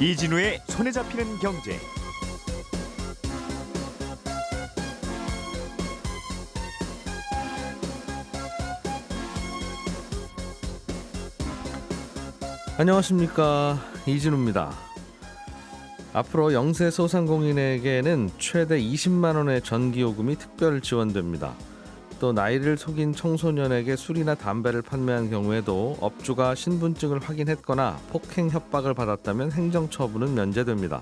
이진우의 손에 잡히는 경제. 안녕하십니까 이진우입니다. 앞으로 영세 소상공인에게는 최대 20만 원의 전기 요금이 특별 지원됩니다. 또 나이를 속인 청소년에게 술이나 담배를 판매한 경우에도 업주가 신분증을 확인했거나 폭행 협박을 받았다면 행정처분은 면제됩니다.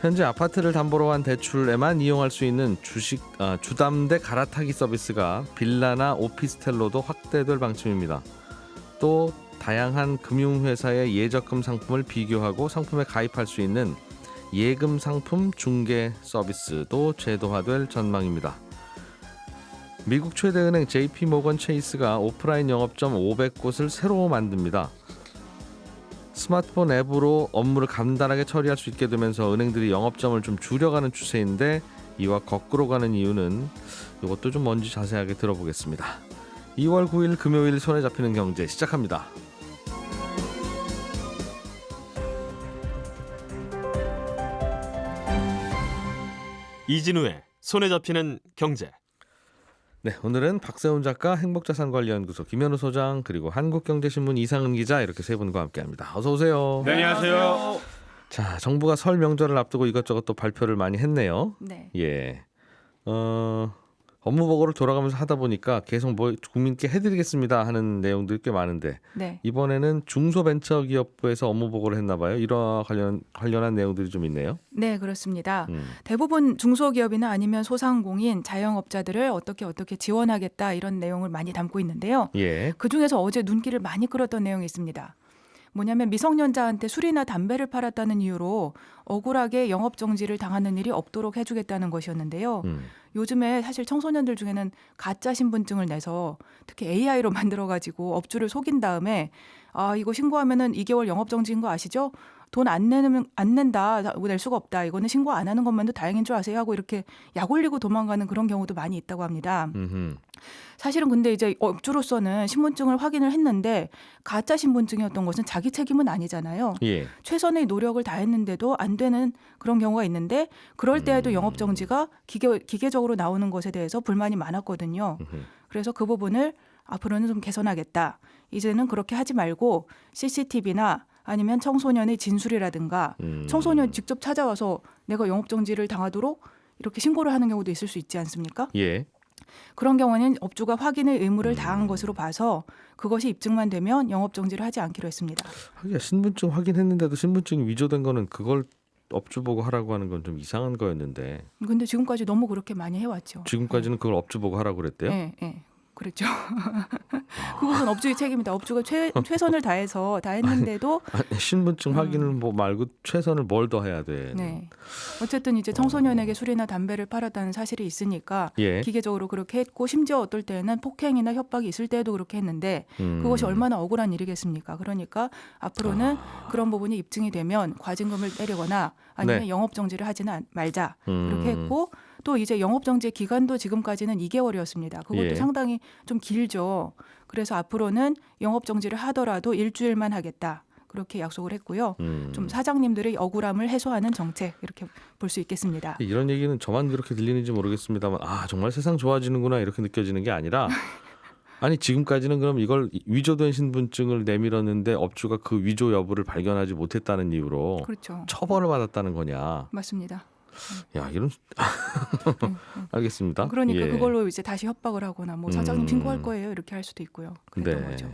현재 아파트를 담보로 한 대출에만 이용할 수 있는 주식 아, 주담대 갈아타기 서비스가 빌라나 오피스텔로도 확대될 방침입니다. 또 다양한 금융회사의 예적금 상품을 비교하고 상품에 가입할 수 있는 예금 상품 중개 서비스도 제도화될 전망입니다. 미국 최대 은행 JP 모건 체이스가 오프라인 영업점 500곳을 새로 만듭니다. 스마트폰 앱으로 업무를 간단하게 처리할 수 있게 되면서 은행들이 영업점을 좀 줄여가는 추세인데 이와 거꾸로 가는 이유는 이것도 좀 뭔지 자세하게 들어보겠습니다. 2월 9일 금요일 손에 잡히는 경제 시작합니다. 이진우의 손에 잡히는 경제. 네, 오늘은 박세훈 작가, 행복자산관리연구소 김현우 소장 그리고 한국경제신문 이상은 기자 이렇게 세 분과 함께합니다. 어서 오세요. 네, 안녕하세요. 자, 정부가 설 명절을 앞두고 이것저것 또 발표를 많이 했네요. 네. 예. 어, 업무 보고를 돌아가면서 하다 보니까 계속 뭐 국민께 해드리겠습니다 하는 내용들이 꽤 많은데 네. 이번에는 중소벤처기업부에서 업무 보고를 했나 봐요. 이와 관련 관련한 내용들이 좀 있네요. 네, 그렇습니다. 음. 대부분 중소기업이나 아니면 소상공인, 자영업자들을 어떻게 어떻게 지원하겠다 이런 내용을 많이 담고 있는데요. 예. 그 중에서 어제 눈길을 많이 끌었던 내용이 있습니다. 뭐냐면 미성년자한테 술이나 담배를 팔았다는 이유로 억울하게 영업 정지를 당하는 일이 없도록 해주겠다는 것이었는데요. 음. 요즘에 사실 청소년들 중에는 가짜 신분증을 내서 특히 AI로 만들어 가지고 업주를 속인 다음에 아 이거 신고하면은 2개월 영업 정지인 거 아시죠? 돈 안 내면 안 낸다 낼 수가 없다 이거는 신고 안 하는 것만도 다행인 줄 아세요 하고 이렇게 약 올리고 도망가는 그런 경우도 많이 있다고 합니다. 음흠. 사실은 근데 이제 업주로서는 신분증을 확인을 했는데 가짜 신분증이었던 것은 자기 책임은 아니잖아요. 예. 최선의 노력을 다했는데도 안 되는 그런 경우가 있는데 그럴 때에도 영업 정지가 기계, 기계적으로 나오는 것에 대해서 불만이 많았거든요. 음흠. 그래서 그 부분을 앞으로는 좀 개선하겠다. 이제는 그렇게 하지 말고 CCTV나 아니면 청소년의 진술이라든가 음. 청소년 직접 찾아와서 내가 영업 정지를 당하도록 이렇게 신고를 하는 경우도 있을 수 있지 않습니까? 예. 그런 경우는 업주가 확인의 음. 의무를 다한 것으로 봐서 그것이 입증만 되면 영업 정지를 하지 않기로 했습니다. 하기야 신분증 확인했는데도 신분증이 위조된 거는 그걸 업주 보고 하라고 하는 건 좀 이상한 거였는데 근데 지금까지 너무 그렇게 많이 해왔죠. 지금까지는 그걸 업주 보고 하라고 그랬대요. 네, 네. 그랬죠. 그것은 업주의 책임이다. 업주가 최, 최선을 다해서 다 했는데도 아니, 신분증 확인을 뭐 말고 최선을 뭘 더 해야 돼. 음. 네. 어쨌든 이제 청소년에게 술이나 담배를 팔았다는 사실이 있으니까 예. 기계적으로 그렇게 했고 심지어 어떨 때는 폭행이나 협박이 있을 때도 그렇게 했는데 음. 그것이 얼마나 억울한 일이겠습니까? 그러니까 앞으로는 그런 부분이 입증이 되면 과징금을 때리거나 아니면 네. 영업 정지를 하지는 않- 말자 음. 그렇게 했고 또 이제 영업 정지 기간도 지금까지는 2개월이었습니다. 그것도 예. 상당히 좀 길죠. 그래서 앞으로는 영업 정지를 하더라도 일주일만 하겠다. 그렇게 약속을 했고요. 음. 좀 사장님들의 억울함을 해소하는 정책 이렇게 볼 수 있겠습니다. 이런 얘기는 저만 그렇게 들리는지 모르겠습니다만 아 정말 세상 좋아지는구나 이렇게 느껴지는 게 아니라 아니 지금까지는 그럼 이걸 위조된 신분증을 내밀었는데 업주가 그 위조 여부를 발견하지 못했다는 이유로 그렇죠. 처벌을 받았다는 거냐? 맞습니다. 야 이런 알겠습니다. 그러니까 예. 그걸로 이제 다시 협박을 하거나 뭐 사장님 음. 신고할 거예요 이렇게 할 수도 있고요. 그랬던 네. 거죠.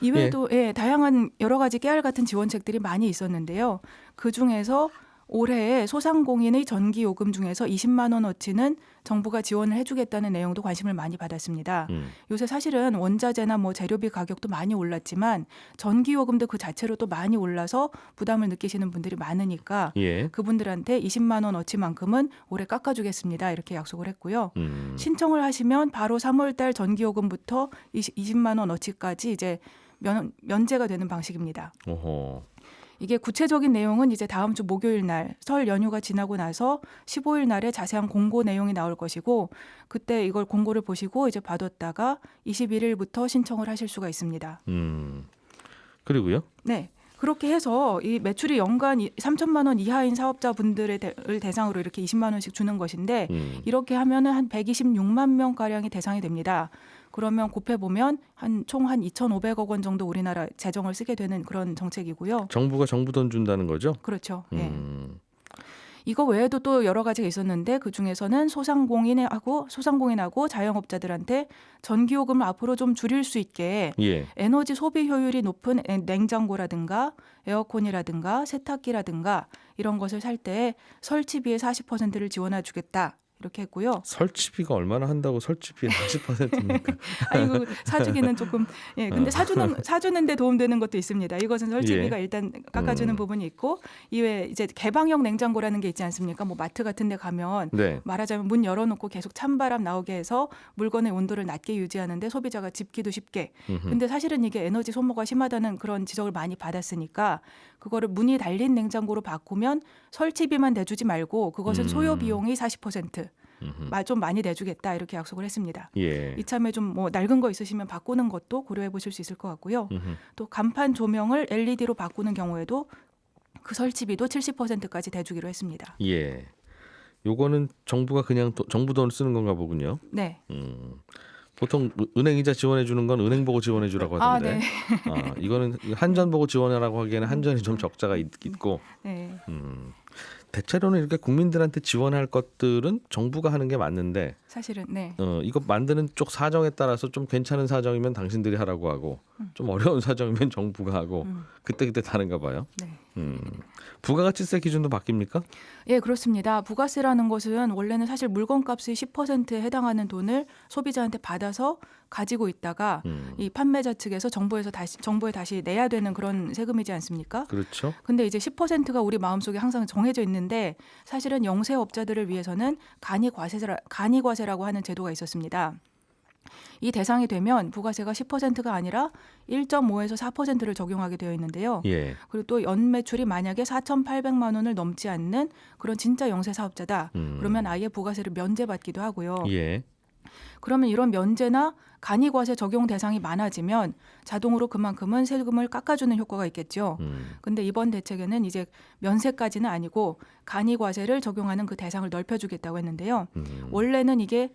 이외에도 예, 다양한 여러 가지 깨알 같은 지원책들이 많이 있었는데요. 그 중에서 올해에 소상공인의 전기 요금 중에서 20만 원어치는 정부가 지원을 해주겠다는 내용도 관심을 많이 받았습니다. 음. 요새 사실은 원자재나 뭐 재료비 가격도 많이 올랐지만 전기 요금도 그 자체로 또 많이 올라서 부담을 느끼시는 분들이 많으니까 예. 그분들한테 20만 원어치만큼은 올해 깎아주겠습니다. 이렇게 약속을 했고요. 음. 신청을 하시면 바로 3월달 전기요금부터 20, 20만 원어치까지 이제 면, 면제가 되는 방식입니다. 어허. 이게 구체적인 내용은 이제 다음 주 목요일 날 설 연휴가 지나고 나서 15일 날에 자세한 공고 내용이 나올 것이고 그때 이걸 공고를 보시고 이제 받았다가 21일부터 신청을 하실 수가 있습니다. 음. 그리고요. 네. 그렇게 해서 이 매출이 연간 3천만 원 이하인 사업자분들을 대상으로 이렇게 20만 원씩 주는 것인데 음. 이렇게 하면은 한 126만 명 가량이 대상이 됩니다. 그러면 곱해 보면 한 총 한 2,500억 원 정도 우리나라 재정을 쓰게 되는 그런 정책이고요. 정부가 정부 돈 준다는 거죠? 그렇죠. 예. 음. 이거 외에도 또 여러 가지가 있었는데 그 중에서는 소상공인하고 소상공인하고 자영업자들한테 전기요금을 앞으로 좀 줄일 수 있게 예. 에너지 소비 효율이 높은 에- 냉장고라든가 에어컨이라든가 세탁기라든가 이런 것을 살 때 설치비의 40%를 지원해 주겠다. 이렇게 했고요. 설치비가 얼마나 한다고 설치비의 40%입니까? 아이고 사주기는 조금 예 근데 어. 사주는 사주는데 도움되는 것도 있습니다. 이것은 설치비가 일단 깎아주는 음. 부분이 있고 이외에 이제 개방형 냉장고라는 게 있지 않습니까? 뭐 마트 같은데 가면 네. 말하자면 문 열어놓고 계속 찬바람 나오게 해서 물건의 온도를 낮게 유지하는데 소비자가 집기도 쉽게. 음흠. 근데 사실은 이게 에너지 소모가 심하다는 그런 지적을 많이 받았으니까 그거를 문이 달린 냉장고로 바꾸면 설치비만 내주지 말고 그것은 음. 소요 비용이 40%. 음흠. 마- 좀 많이 내주겠다 이렇게 약속을 했습니다. 예. 이참에 좀 뭐 낡은 거 있으시면 바꾸는 것도 고려해 보실 수 있을 것 같고요. 음흠. 또 간판 조명을 LED로 바꾸는 경우에도 그 설치비도 70%까지 대주기로 했습니다. 예. 요거는 정부가 그냥 도- 정부 돈을 쓰는 건가 보군요. 네. 음. 보통 은행 이자 지원해 주는 건 은행 보고 지원해 주라고 아, 하던데. 네. 아, 이거는 한전 보고 지원하라고 하기에는 한전이 좀 적자가 있, 고 네. 음. 대체로는 이렇게 국민들한테 지원할 것들은 정부가 하는 게 맞는데 사실은 네. 어, 이거 만드는 쪽 사정에 따라서 좀 괜찮은 사정이면 당신들이 하라고 하고 좀 어려운 사정이면 정부가 하고 음. 그때 그때 다른가 봐요. 네. 음. 부가가치세 기준도 바뀝니까? 예, 그렇습니다. 부가세라는 것은 원래는 사실 물건값의 10%에 해당하는 돈을 소비자한테 받아서 가지고 있다가 음. 이 판매자 측에서 정부에서 다시 정부에 다시 내야 되는 그런 세금이지 않습니까? 그렇죠. 근데 이제 10%가 우리 마음속에 항상 정해져 있는데 사실은 영세업자들을 위해서는 간이 과세라 간이 과세 라고 하는 제도가 있었습니다. 이 대상이 되면 부가세가 10%가 아니라 1.5에서 4%를 적용하게 되어 있는데요. 예. 그리고 또 연 매출이 만약에 4,800만 원을 넘지 않는 그런 진짜 영세 사업자다. 음. 그러면 아예 부가세를 면제받기도 하고요. 예. 그러면 이런 면제나 간이과세 적용 대상이 많아지면 자동으로 그만큼은 세금을 깎아주는 효과가 있겠죠. 음. 근데 이번 대책에는 이제 면세까지는 아니고 간이과세를 적용하는 그 대상을 넓혀주겠다고 했는데요. 음. 원래는 이게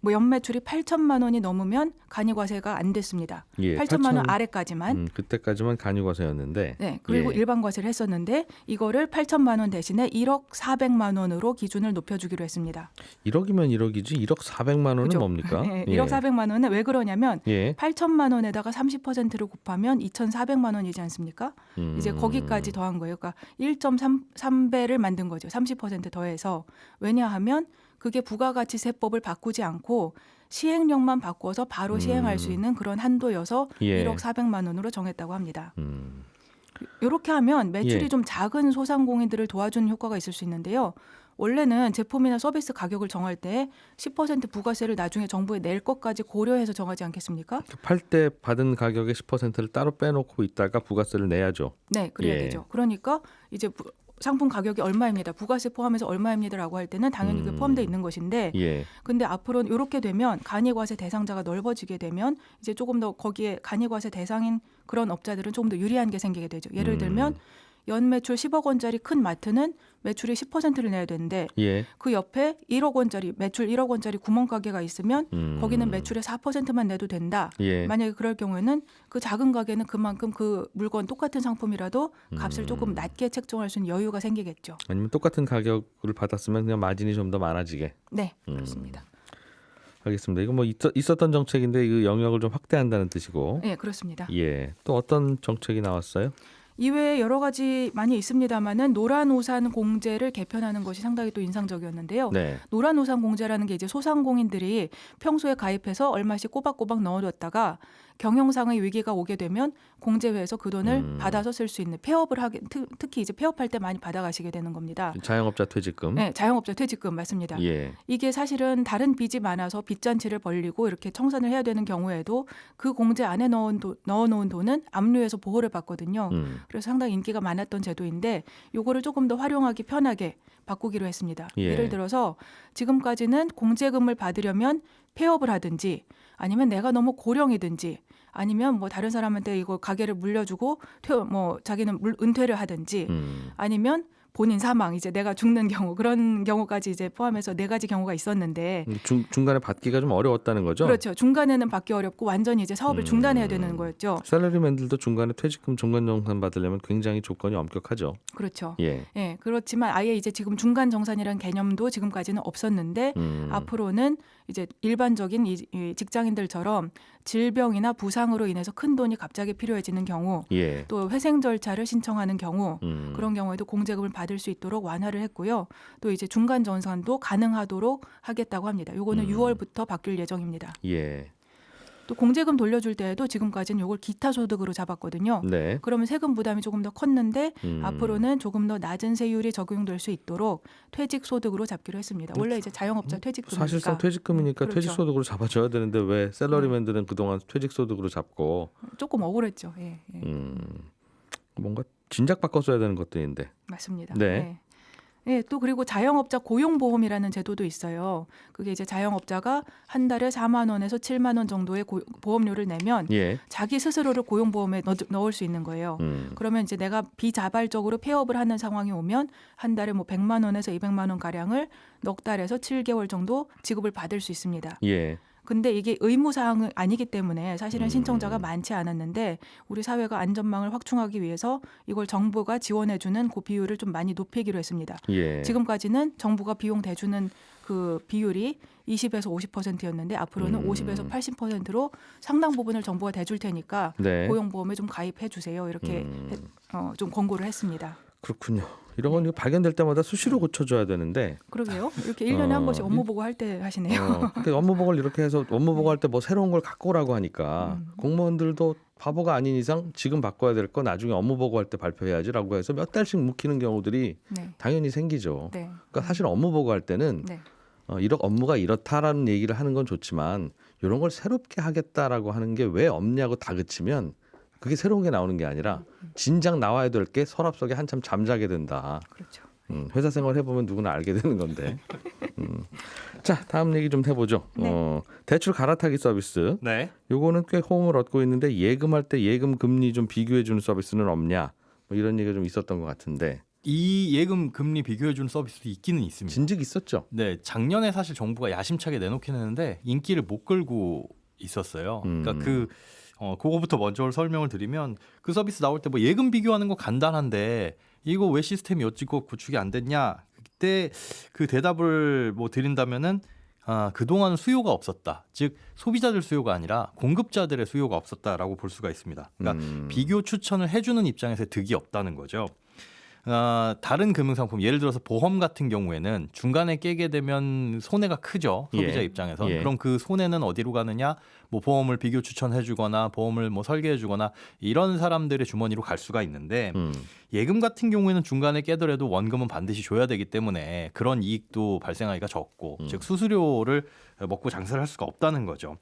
뭐 연매출이 8천만 원이 넘으면 간이과세가 안 됐습니다. 예. 8천만 원 8천 아래까지만. 음, 그때까지만 간이과세였는데 네. 그리고 예. 일반 과세를 했었는데 이거를 8천만 원 대신에 1억 400만 원으로 기준을 높여주기로 했습니다. 1억이면 1억이지 1억 400만 원은 그죠? 뭡니까? 네, 1억 400만 원은 왜 그러냐면 예. 8천만 원에다가 30%를 곱하면 2,400만 원이지 않습니까? 음. 이제 거기까지 더한 거예요. 그러니까 1.3배를 만든 거죠. 30% 더해서 왜냐하면 그게 부가가치세법을 바꾸지 않고 시행령만 바꿔서 바로 음. 시행할 수 있는 그런 한도여서 예. 1억 400만 원으로 정했다고 합니다. 음. 이렇게 하면 매출이 예. 좀 작은 소상공인들을 도와주는 효과가 있을 수 있는데요. 원래는 제품이나 서비스 가격을 정할 때 10% 부가세를 나중에 정부에 낼 것까지 고려해서 정하지 않겠습니까? 팔 때 받은 가격의 10%를 따로 빼놓고 있다가 부가세를 내야죠. 네, 그래야 예. 되죠. 그러니까 이제 부- 상품 가격이 얼마입니다. 부가세 포함해서 얼마입니다라고 할 때는 당연히 그 음. 포함되어 있는 것인데 예. 근데 앞으로는 이렇게 되면 간이과세 대상자가 넓어지게 되면 이제 조금 더 거기에 간이과세 대상인 그런 업자들은 조금 더 유리한 게 생기게 되죠. 예를 음. 들면 연 매출 10억 원짜리 큰 마트는 매출이 10%를 내야 되는데 예. 그 옆에 1억 원짜리 매출 1억 원짜리 구멍 가게가 있으면 음. 거기는 매출의 4%만 내도 된다. 예. 만약에 그럴 경우에는 그 작은 가게는 그만큼 그 물건 똑같은 상품이라도 값을 음. 조금 낮게 책정할 수 있는 여유가 생기겠죠. 아니면 똑같은 가격을 받았으면 그냥 마진이 좀 더 많아지게. 네, 음. 그렇습니다. 알겠습니다. 이거 뭐 있었, 던 정책인데 그 영역을 좀 확대한다는 뜻이고. 네, 그렇습니다. 예. 또 어떤 정책이 나왔어요? 이외에 여러 가지 많이 있습니다만은 노란 우산 공제를 개편하는 것이 상당히 또 인상적이었는데요. 네. 노란 우산 공제라는 게 이제 소상공인들이 평소에 가입해서 얼마씩 꼬박꼬박 넣어뒀다가 경영상의 위기가 오게 되면 공제회에서 그 돈을 음. 받아서 쓸 수 있는 폐업을 하게 특, 특히 이제 폐업할 때 많이 받아가시게 되는 겁니다. 자영업자 퇴직금. 네, 자영업자 퇴직금 맞습니다. 예. 이게 사실은 다른 빚이 많아서 빚잔치를 벌리고 이렇게 청산을 해야 되는 경우에도 그 공제 안에 넣은 도, 넣어놓은 돈은 압류해서 보호를 받거든요. 음. 그래서 상당히 인기가 많았던 제도인데 요거를 조금 더 활용하기 편하게 바꾸기로 했습니다. 예. 예를 들어서 지금까지는 공제금을 받으려면 폐업을 하든지 아니면 내가 너무 고령이든지 아니면 뭐 다른 사람한테 이거 가게를 물려주고 퇴, 뭐 자기는 물, 은퇴를 하든지 음. 아니면 본인 사망 이제 내가 죽는 경우 그런 경우까지 이제 포함해서 네 가지 경우가 있었는데 중, 중간에 받기가 좀 어려웠다는 거죠. 그렇죠 중간에는 받기 어렵고 완전히 이제 사업을 음. 중단해야 되는 거였죠 셀러리맨들도 중간에 퇴직금 중간 정산 받으려면 굉장히 조건이 엄격하죠. 그렇죠 예. 예 그렇지만 아예 이제 지금 중간 정산이라는 개념도 지금까지는 없었는데 음. 앞으로는 이제 일반적인 이, 이 직장인들처럼 질병이나 부상으로 인해서 큰 돈이 갑자기 필요해지는 경우 예. 또 회생 절차를 신청하는 경우 음. 그런 경우에도 공제금을 받을 수 있도록 완화를 했고요. 또 이제 중간 정산도 가능하도록 하겠다고 합니다. 요거는 음. 6월부터 바뀔 예정입니다. 예. 또 공제금 돌려줄 때에도 지금까지는 요걸 기타 소득으로 잡았거든요. 네. 그러면 세금 부담이 조금 더 컸는데 음. 앞으로는 조금 더 낮은 세율이 적용될 수 있도록 퇴직 소득으로 잡기로 했습니다. 원래 이제 자영업자 퇴직금이니까 음. 사실상 퇴직금이니까 그렇죠. 퇴직 소득으로 잡아줘야 되는데 왜 셀러리맨들은 그동안 퇴직 소득으로 잡고 조금 억울했죠. 예, 예. 음. 뭔가 진작 바꿨어야 되는 것들인데. 맞습니다. 네. 예. 예, 또 그리고 자영업자 고용보험이라는 제도도 있어요. 그게 이제 자영업자가 한 달에 4만 원에서 7만 원 정도의 고- 보험료를 내면 예. 자기 스스로를 고용보험에 넣, 넣을 수 있는 거예요. 음. 그러면 이제 내가 비자발적으로 폐업을 하는 상황이 오면 한 달에 뭐 100만 원에서 200만 원 가량을 넉 달에서 7개월 정도 지급을 받을 수 있습니다. 예. 근데 이게 의무 사항은 아니기 때문에 사실은 음. 신청자가 많지 않았는데 우리 사회가 안전망을 확충하기 위해서 이걸 정부가 지원해 주는 그 비율을 좀 많이 높이기로 했습니다. 예. 지금까지는 정부가 비용 대주는 그 비율이 20에서 50%였는데 앞으로는 음. 50에서 80%로 상당 부분을 정부가 대줄 테니까 네. 고용보험에 좀 가입해 주세요. 이렇게 음. 해- 어, 좀 권고를 했습니다. 그렇군요. 이런 건 발견될 때마다 수시로 고쳐줘야 되는데 그러게요. 이렇게 1년에 한 어, 번씩 업무 보고 할 때 하시네요. 어, 근데 업무 보고를 이렇게 해서 업무 보고할 때 뭐 새로운 걸 갖고 오라고 하니까 음. 공무원들도 바보가 아닌 이상 지금 바꿔야 될 거 나중에 업무 보고할 때 발표해야지라고 해서 몇 달씩 묵히는 경우들이 네. 당연히 생기죠. 네. 그러니까 사실 업무 보고할 때는 네. 어, 이런 업무가 이렇다라는 얘기를 하는 건 좋지만 이런 걸 새롭게 하겠다라고 하는 게 왜 없냐고 다그치면 그게 새로운 게 나오는 게 아니라 진작 나와야 될 게 서랍 속에 한참 잠자게 된다. 그렇죠. 음, 회사 생활 해보면 누구나 알게 되는 건데. 음. 자 다음 얘기 좀 해보죠. 네. 어, 대출 갈아타기 서비스. 네. 요거는 꽤 호응을 얻고 있는데 예금할 때 예금 금리 좀 비교해 주는 서비스는 없냐? 뭐 이런 얘기가 좀 있었던 것 같은데 이 예금 금리 비교해 주는 서비스도 있기는 있습니다. 진즉 있었죠. 네, 작년에 사실 정부가 야심차게 내놓긴 했는데 인기를 못 끌고 있었어요. 음. 그러니까 그 어, 그거부터 먼저 설명을 드리면 그 서비스 나올 때 뭐 예금 비교하는 거 간단한데 이거 왜 시스템이 어찌고 구축이 안 됐냐? 그때 그 대답을 뭐 드린다면은 아, 그동안 수요가 없었다. 즉 소비자들 수요가 아니라 공급자들의 수요가 없었다라고 볼 수가 있습니다. 그러니까 음. 비교 추천을 해주는 입장에서 득이 없다는 거죠. 어, 다른 금융상품 예를 들어서 보험 같은 경우에는 중간에 깨게 되면 손해가 크죠 소비자 예. 입장에서 예. 그럼 그 손해는 어디로 가느냐 뭐 보험을 비교 추천해주거나 보험을 뭐 설계해주거나 이런 사람들의 주머니로 갈 수가 있는데 음. 예금 같은 경우에는 중간에 깨더라도 원금은 반드시 줘야 되기 때문에 그런 이익도 발생하기가 적고 음. 즉 수수료를 먹고 장사를 할 수가 없다는 거죠.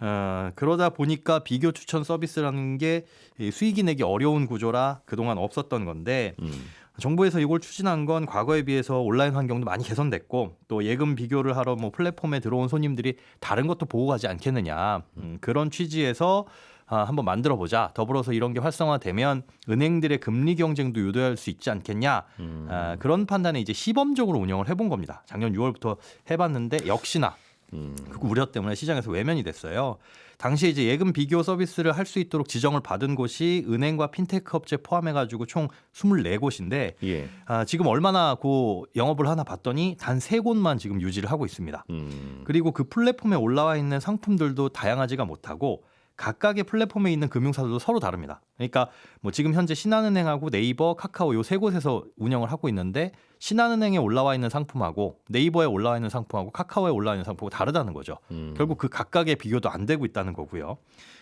어, 그러다 보니까 비교 추천 서비스라는 게이 수익이 내기 어려운 구조라 그동안 없었던 건데 음. 정부에서 이걸 추진한 건 과거에 비해서 온라인 환경도 많이 개선됐고 또 예금 비교를 하러 뭐 플랫폼에 들어온 손님들이 다른 것도 보고 가지 않겠느냐 음, 그런 취지에서 아, 한번 만들어 보자. 더불어서 이런 게 활성화되면 은행들의 금리 경쟁도 유도할 수 있지 않겠냐. 음. 아, 그런 판단에 이제 시범적으로 운영을 해본 겁니다. 작년 6월부터 해봤는데 역시나 음. 그 우려 때문에 시장에서 외면이 됐어요. 당시에 이제 예금 비교 서비스를 할 수 있도록 지정을 받은 곳이 은행과 핀테크 업체 포함해 가지고 총 24곳인데 예. 아, 지금 얼마나 그 영업을 하나 봤더니 단 세 곳만 지금 유지를 하고 있습니다. 음. 그리고 그 플랫폼에 올라와 있는 상품들도 다양하지가 못하고 각각의 플랫폼에 있는 금융사들도 서로 다릅니다. 그러니까 뭐 지금 현재 신한은행하고 네이버, 카카오 요 세 곳에서 운영을 하고 있는데 신한은행에 올라와 있는 상품하고 네이버에 올라와 있는 상품하고 카카오에 올라와 있는 상품하고 다르다는 거죠. 음. 결국 그 각각의 비교도 안 되고 있다는 거고요.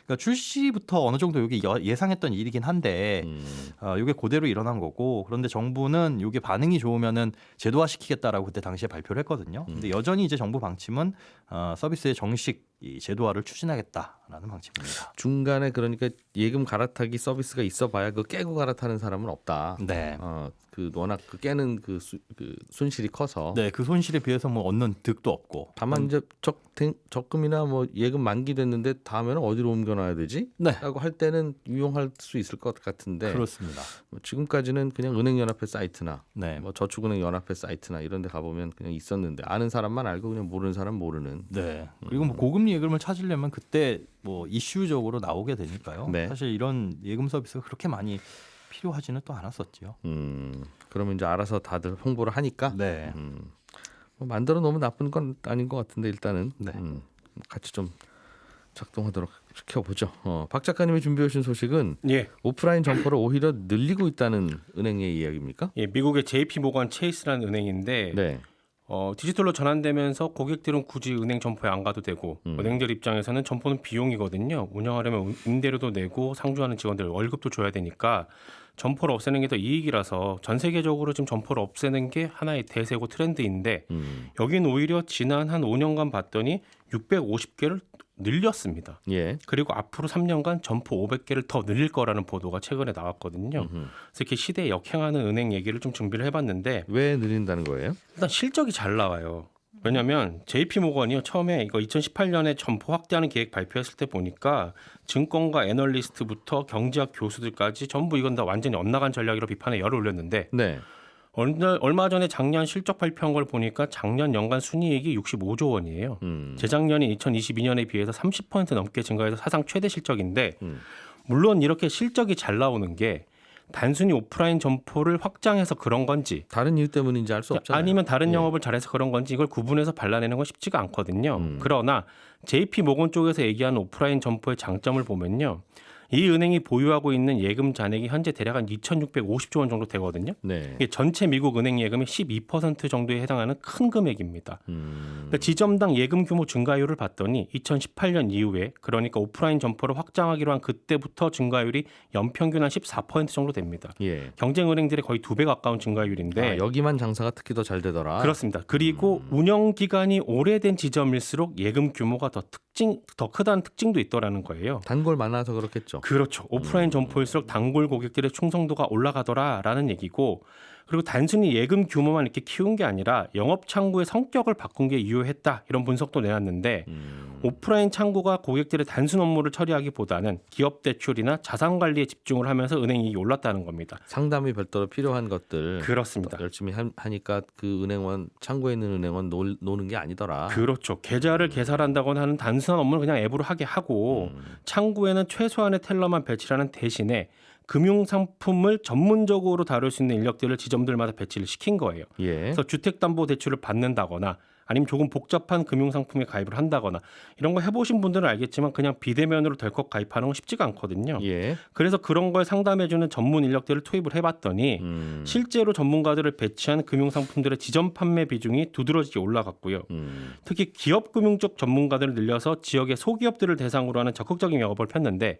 그러니까 출시부터 어느 정도 이게 여- 예상했던 일이긴 한데 음. 어, 이게 그대로 일어난 거고 그런데 정부는 이게 반응이 좋으면은 제도화 시키겠다라고 그때 당시에 발표를 했거든요. 음. 근데 여전히 이제 정부 방침은 어, 서비스의 정식 이 제도화를 추진하겠다라는 방침입니다. 중간에 그러니까 예금 갈아타기 서비스가 있어봐야 그 깨고 갈아타는 사람은 없다. 네. 어, 그 워낙 그 깨는 그, 수, 그 손실이 커서. 네, 그 손실에 비해서 뭐 얻는 득도 없고. 다만 이제 적, 된- 적금이나 뭐 예금 만기됐는데 다음에는 어디로 옮겨놔야 되지? 네. 라고 할 때는 유용할 수 있을 것 같은데 그렇습니다. 뭐 지금까지는 그냥 은행연합회 사이트나 네. 뭐 저축은행 연합회 사이트나 이런 데 가보면 그냥 있었는데 아는 사람만 알고 그냥 모르는 사람 모르는 네. 그리고 뭐 고금리 예금을 찾으려면 그때 뭐 이슈적으로 나오게 되니까요. 네. 사실 이런 예금 서비스가 그렇게 많이 필요하지는 또 않았었지요. 음 그러면 이제 알아서 다들 홍보를 하니까 네. 음, 뭐 만들어 놓으면 나쁜 건 아닌 것 같은데 일단은 네. 음, 같이 좀 작동하도록 시켜보죠. 어, 박 작가님이 준비해 오신 소식은 예, 오프라인 점포를 오히려 늘리고 있다는 은행의 이야기입니까? 예, 미국의 JP 모건 체이스라는 은행인데 네. 어, 디지털로 전환되면서 고객들은 굳이 은행 점포에 안 가도 되고 음. 은행들 입장에서는 점포는 비용이거든요. 운영하려면 임대료도 내고 상주하는 직원들 월급도 줘야 되니까 점포를 없애는 게 더 이익이라서 전 세계적으로 지금 점포를 없애는 게 하나의 대세고 트렌드인데 음, 여긴 오히려 지난 한 5년간 봤더니 650개를 늘렸습니다. 예. 그리고 앞으로 3년간 점포 500개를 더 늘릴 거라는 보도가 최근에 나왔거든요. 음흠. 그래서 이렇게 시대에 역행하는 은행 얘기를 좀 준비를 해봤는데 왜 늘린다는 거예요? 일단 실적이 잘 나와요. 왜냐하면 JP 모건이요 처음에 이거 2018년에 점포 확대하는 계획 발표했을 때 보니까 증권가 애널리스트부터 경제학 교수들까지 전부 이건 다 완전히 엇나간 전략이라 비판에 열을 올렸는데 네. 얼마, 전에 작년 실적 발표한 걸 보니까 작년 연간 순이익이 65조 원이에요. 음, 재작년인 2022년에 비해서 30% 넘게 증가해서 사상 최대 실적인데 음. 물론 이렇게 실적이 잘 나오는 게 단순히 오프라인 점포를 확장해서 그런 건지 다른 이유 때문인지 알 수 없잖아요. 아니면 다른 예. 영업을 잘해서 그런 건지 이걸 구분해서 발라내는 건 쉽지가 않거든요. 음. 그러나 JP 모건 쪽에서 얘기하는 오프라인 점포의 장점을 보면요. 이 은행이 보유하고 있는 예금 잔액이 현재 대략 한 2,650조 원 정도 되거든요. 네. 이게 전체 미국 은행 예금의 12% 정도에 해당하는 큰 금액입니다. 음, 근데 지점당 예금 규모 증가율을 봤더니 2018년 이후에 그러니까 오프라인 점포를 확장하기로 한 그때부터 증가율이 연평균 한 14% 정도 됩니다. 예. 경쟁 은행들의 거의 두 배 가까운 증가율인데 아, 여기만 장사가 특히 더 잘 되더라. 네. 그렇습니다. 그리고 운영 기간이 오래된 지점일수록 예금 규모가 더 특징 더 크다는 특징도 있더라는 거예요. 단골 많아서 그렇겠죠. 그렇죠. 오프라인 점포일수록 단골 고객들의 충성도가 올라가더라라는 얘기고 그리고 단순히 예금 규모만 이렇게 키운 게 아니라 영업 창구의 성격을 바꾼 게 유효했다 이런 분석도 내놨는데 음, 오프라인 창구가 고객들의 단순 업무를 처리하기보다는 기업 대출이나 자산 관리에 집중을 하면서 은행 이익이 올랐다는 겁니다. 상담이 별도로 필요한 것들 그렇습니다. 열심히 하, 하니까 그 은행원 창구에 있는 은행원 놀, 노는 게 아니더라. 그렇죠. 계좌를 개설한다거나 하는 단순한 업무를 그냥 앱으로 하게 하고 음, 창구에는 최소한의 텔러만 배치하는 대신에 금융 상품을 전문적으로 다룰 수 있는 인력들을 지점들마다 배치를 시킨 거예요. 예. 그래서 주택담보대출을 받는다거나 아니면 조금 복잡한 금융 상품에 가입을 한다거나 이런 거 해보신 분들은 알겠지만 그냥 비대면으로 덜컥 가입하는 건 쉽지가 않거든요. 예. 그래서 그런 걸 상담해주는 전문 인력들을 투입을 해봤더니 음, 실제로 전문가들을 배치한 금융 상품들의 지점 판매 비중이 두드러지게 올라갔고요. 음, 특히 기업 금융 쪽 전문가들을 늘려서 지역의 소기업들을 대상으로 하는 적극적인 영업을 폈는데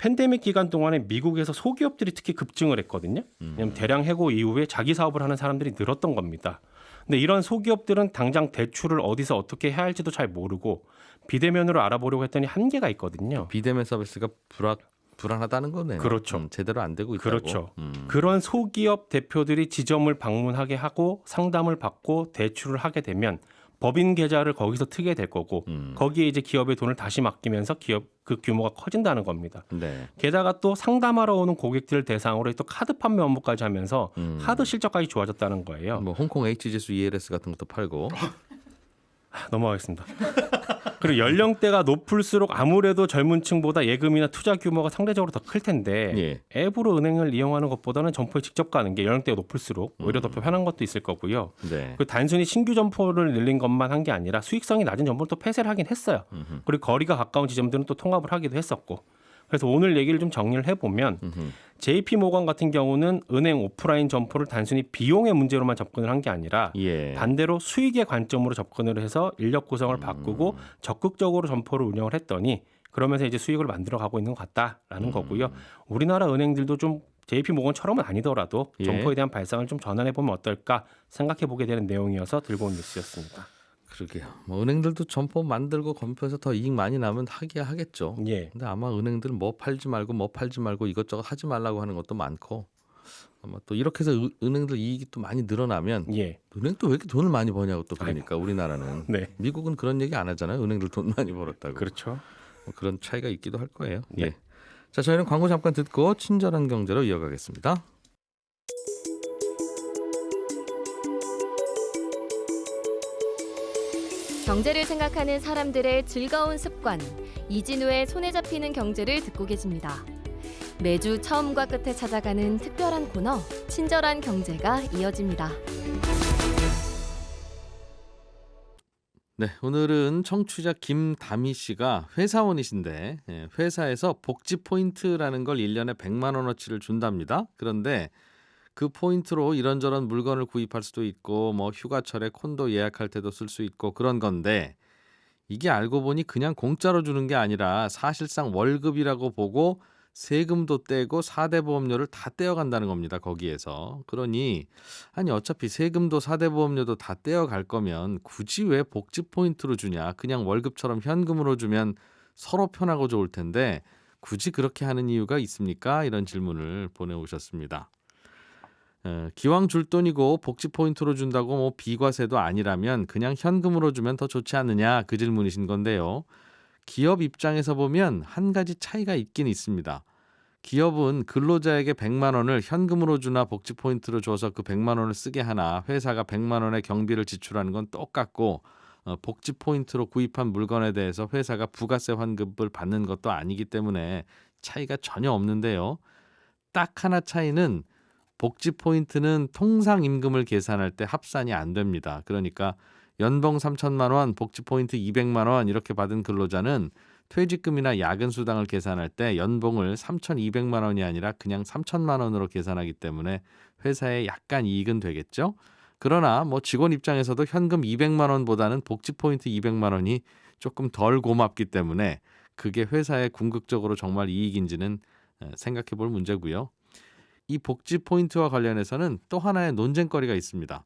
팬데믹 기간 동안에 미국에서 소기업들이 특히 급증을 했거든요. 왜냐하면 대량 해고 이후에 자기 사업을 하는 사람들이 늘었던 겁니다. 근데 이런 소기업들은 당장 대출을 어디서 어떻게 해야 할지도 잘 모르고 비대면으로 알아보려고 했더니 한계가 있거든요. 비대면 서비스가 불안 불안하다는 거네요. 그렇죠. 음, 제대로 안 되고 있다고. 그렇죠. 음, 그런 소기업 대표들이 지점을 방문하게 하고 상담을 받고 대출을 하게 되면 법인 계좌를 거기서 트게 될 거고 음, 거기에 이제 기업의 돈을 다시 맡기면서 기업 그 규모가 커진다는 겁니다. 네. 게다가 또 상담하러 오는 고객들 대상으로 또 카드 판매 업무까지 하면서 음. 카드 실적까지 좋아졌다는 거예요. 뭐 홍콩 HGS ELS 같은 것도 팔고. 넘어가겠습니다. 그리고 연령대가 높을수록 아무래도 젊은 층보다 예금이나 투자 규모가 상대적으로 더 클 텐데 예. 앱으로 은행을 이용하는 것보다는 점포에 직접 가는 게 연령대가 높을수록 오히려 더 음. 편한 것도 있을 거고요. 네. 그 단순히 신규 점포를 늘린 것만 한 게 아니라 수익성이 낮은 점포를 또 폐쇄를 하긴 했어요. 음흠. 그리고 거리가 가까운 지점들은 또 통합을 하기도 했었고 그래서 오늘 얘기를 좀 정리를 해보면 음흠. JP 모건 같은 경우는 은행 오프라인 점포를 단순히 비용의 문제로만 접근을 한 게 아니라 예. 반대로 수익의 관점으로 접근을 해서 인력 구성을 음. 바꾸고 적극적으로 점포를 운영을 했더니 그러면서 이제 수익을 만들어 가고 있는 것 같다라는 음. 거고요. 우리나라 은행들도 좀 JP 모건처럼은 아니더라도 예. 점포에 대한 발상을 좀 전환해 보면 어떨까 생각해 보게 되는 내용이어서 들고 온 뉴스였습니다. 그러게요. 뭐 은행들도 점포 만들고 검표해서 더 이익 많이 나면 하기야 하겠죠. 예. 근데 아마 은행들은 뭐 팔지 말고 뭐 팔지 말고 이것저것 하지 말라고 하는 것도 많고 아마 또 이렇게 해서 은- 은행들 이익이 또 많이 늘어나면 예. 은행 또왜 이렇게 돈을 많이 버냐고 또 그러니까 우리나라는 네. 미국은 그런 얘기 안 하잖아요. 은행들 돈 많이 벌었다고. 그렇죠. 뭐 그런 차이가 있기도 할 거예요. 네. 예. 자, 저희는 광고 잠깐 듣고 친절한 경제로 이어가겠습니다. 경제를 생각하는 사람들의 즐거운 습관 이진우의 손에 잡히는 경제를 듣고 계십니다. 매주 처음과 끝에 찾아가는 특별한 코너 친절한 경제가 이어집니다. 네, 오늘은 청취자 김다미 씨가 회사원이신데 예, 회사에서 복지 포인트라는 걸 1년에 100만 원어치를 준답니다. 그런데 그 포인트로 이런저런 물건을 구입할 수도 있고 뭐 휴가철에 콘도 예약할 때도 쓸 수 있고 그런 건데 이게 알고 보니 그냥 공짜로 주는 게 아니라 사실상 월급이라고 보고 세금도 떼고 4대 보험료를 다 떼어간다는 겁니다. 거기에서. 그러니 아니 어차피 세금도 4대 보험료도 다 떼어갈 거면 굳이 왜 복지 포인트로 주냐? 그냥 월급처럼 현금으로 주면 서로 편하고 좋을 텐데 굳이 그렇게 하는 이유가 있습니까? 이런 질문을 보내오셨습니다. 어, 기왕 줄 돈이고 복지 포인트로 준다고 뭐 비과세도 아니라면 그냥 현금으로 주면 더 좋지 않느냐 그 질문이신 건데요. 기업 입장에서 보면 한 가지 차이가 있긴 있습니다. 기업은 근로자에게 100만 원을 현금으로 주나 복지 포인트로 줘서 그 100만 원을 쓰게 하나 회사가 100만 원의 경비를 지출하는 건 똑같고 어, 복지 포인트로 구입한 물건에 대해서 회사가 부가세 환급을 받는 것도 아니기 때문에 차이가 전혀 없는데요. 딱 하나 차이는 복지 포인트는 통상 임금을 계산할 때 합산이 안 됩니다. 그러니까 연봉 3천만 원, 복지 포인트 200만 원 이렇게 받은 근로자는 퇴직금이나 야근 수당을 계산할 때 연봉을 3,200만 원이 아니라 그냥 3천만 원으로 계산하기 때문에 회사에 약간 이익은 되겠죠. 그러나 뭐 직원 입장에서도 현금 200만 원보다는 복지 포인트 200만 원이 조금 덜 고맙기 때문에 그게 회사에 궁극적으로 정말 이익인지는 에, 생각해 볼 문제고요. 이 복지 포인트와 관련해서는 또 하나의 논쟁거리가 있습니다.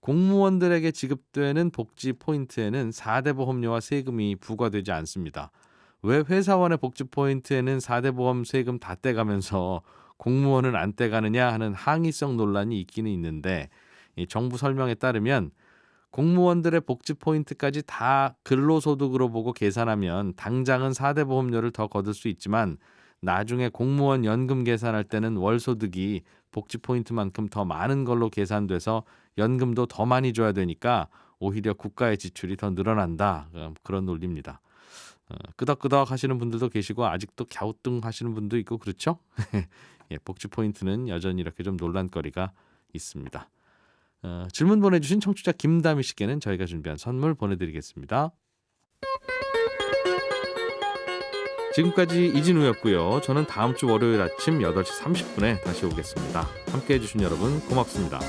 공무원들에게 지급되는 복지 포인트에는 4대 보험료와 세금이 부과되지 않습니다. 왜 회사원의 복지 포인트에는 4대 보험 세금 다 떼가면서 공무원은 안 떼가느냐 하는 항의성 논란이 있기는 있는데 이 정부 설명에 따르면 공무원들의 복지 포인트까지 다 근로소득으로 보고 계산하면 당장은 4대 보험료를 더 거둘 수 있지만 나중에 공무원 연금 계산할 때는 월 소득이 복지 포인트만큼 더 많은 걸로 계산돼서 연금도 더 많이 줘야 되니까 오히려 국가의 지출이 더 늘어난다 어, 그런 논리입니다. 어, 끄덕끄덕 하시는 분들도 계시고 아직도 갸우뚱 하시는 분도 있고 그렇죠? 예, 복지 포인트는 여전히 이렇게 좀 논란거리가 있습니다. 어, 질문 보내주신 청취자 김다미 씨께는 저희가 준비한 선물 보내드리겠습니다. 지금까지 이진우였고요. 저는 다음 주 월요일 아침 8시 30분에 다시 오겠습니다. 함께 해주신 여러분 고맙습니다.